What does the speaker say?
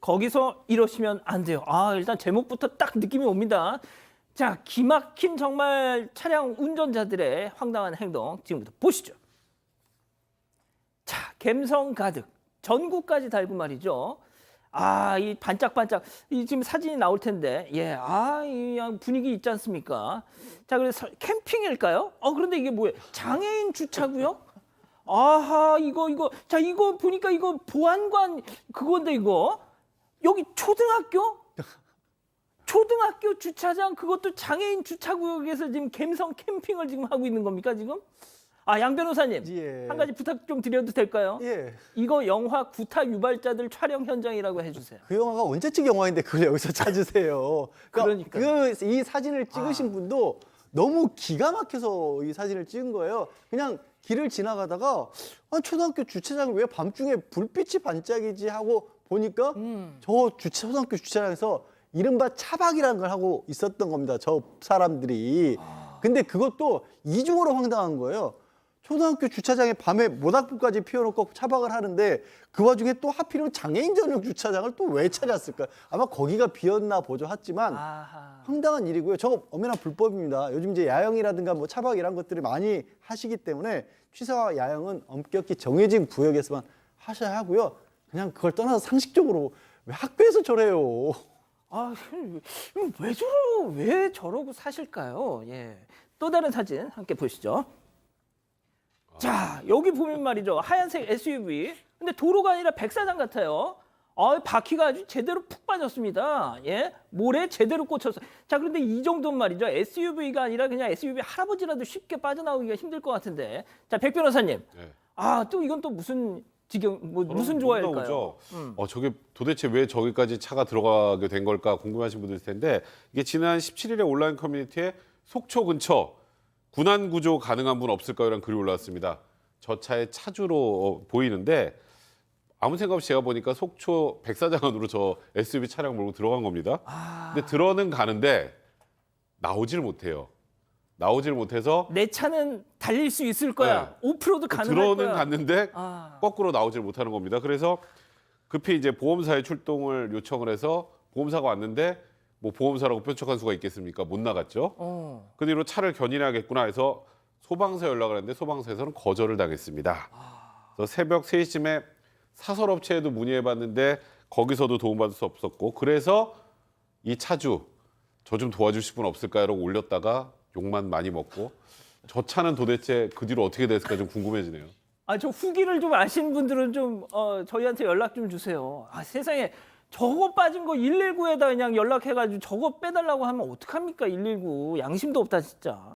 거기서 이러시면 안 돼요. 아, 일단 제목부터 딱 느낌이 옵니다. 자, 기막힌 정말 차량 운전자들의 황당한 행동 지금부터 보시죠. 자, 감성 가득 전국까지 달고 말이죠. 아, 이 반짝반짝 이 지금 사진이 나올 텐데, 예, 아, 이 분위기 있지 않습니까? 자, 그래서 캠핑일까요? 어, 그런데 이게 뭐예요? 장애인 주차구역? 아하, 이거 이거, 자, 이거 보니까 이거 보안관 그건데 이거 여기 초등학교? 초등학교 주차장 그것도 장애인 주차구역에서 지금 갬성 캠핑을 지금 하고 있는 겁니까 지금? 아, 양 변호사님. 예. 한 가지 부탁 좀 드려도 될까요? 예. 이거 영화 구타 유발자들 촬영 현장이라고 해주세요. 그 영화가 언제쯤 영화인데 그걸 여기서 찾으세요. 그러니까요. 그, 이 사진을 찍으신 분도 너무 기가 막혀서 이 사진을 찍은 거예요. 그냥 길을 지나가다가 아, 초등학교 주차장을 왜 밤중에 불빛이 반짝이지 하고 보니까 음. 저 주차, 초등학교 주차장에서 이른바 차박이라는 걸 하고 있었던 겁니다. 저 사람들이. 아. 근데 그것도 이중으로 황당한 거예요. 초등학교 주차장에 밤에 모닥불까지 피워놓고 차박을 하는데 그 와중에 또 하필이면 장애인 전용 주차장을 또 왜 찾았을까요? 아마 거기가 비었나 보죠. 하지만 아하. 황당한 일이고요. 저거 엄연한 불법입니다. 요즘 이제 야영이라든가 뭐 차박 이런 것들을 많이 하시기 때문에 취사와 야영은 엄격히 정해진 구역에서만 하셔야 하고요. 그냥 그걸 떠나서 상식적으로 왜 학교에서 저래요? 아, 왜 저러 왜 저러고 사실까요? 예. 또 다른 사진 함께 보시죠. 자, 여기 보면 말이죠. 하얀색 SUV. 근데 도로가 아니라 백사장 같아요. 아, 바퀴가 아주 제대로 푹 빠졌습니다. 예. 모래 제대로 꽂혔어. 자, 그런데 이 정도는 말이죠. SUV가 아니라 그냥 SUV 할아버지라도 쉽게 빠져나오기가 힘들 것 같은데. 자, 백 변호사님. 네. 아, 또 이건 또 무슨 지경 뭐 무슨 좋아일까요? 놀라우죠. 어, 저게 도대체 왜 저기까지 차가 들어가게 된 걸까 궁금하신 분들 있을 텐데 이게 지난 17일에 온라인 커뮤니티에 속초 근처 군안 구조 가능한 분 없을까요라는 글이 올라왔습니다. 저 차의 차주로 어, 보이는데 아무 생각 없이 제가 보니까 속초 백사장 안으로 저 SUV 차량 몰고 들어간 겁니다. 아, 근데 들어는 가는데 나오질 못해요. 나오질 못해서 내 차는 달릴 수 있을 거야. 오프로드 가능할 들어는 거야. 갔는데 아. 거꾸로 나오질 못하는 겁니다. 그래서 급히 이제 보험사에 출동을 요청을 해서 보험사가 왔는데 뭐 보험사라고 표척한 수가 있겠습니까? 못 나갔죠. 어. 그 뒤로 차를 견인하겠구나 해서 소방서 연락을 했는데 소방서에서는 거절을 당했습니다. 그래서 새벽 3시쯤에 사설업체에도 문의해봤는데 거기서도 도움받을 수 없었고 그래서 이 차주 저 좀 도와주실 분 없을까요?라고 올렸다가 욕만 많이 먹고 저 차는 도대체 그 뒤로 어떻게 됐을까 좀 궁금해지네요. 아, 저 후기를 좀 아시는 분들은 좀 어, 저희한테 연락 좀 주세요. 아, 세상에 저거 빠진 거 119에다 그냥 연락해가지고 저거 빼달라고 하면 어떡합니까? 119 양심도 없다 진짜.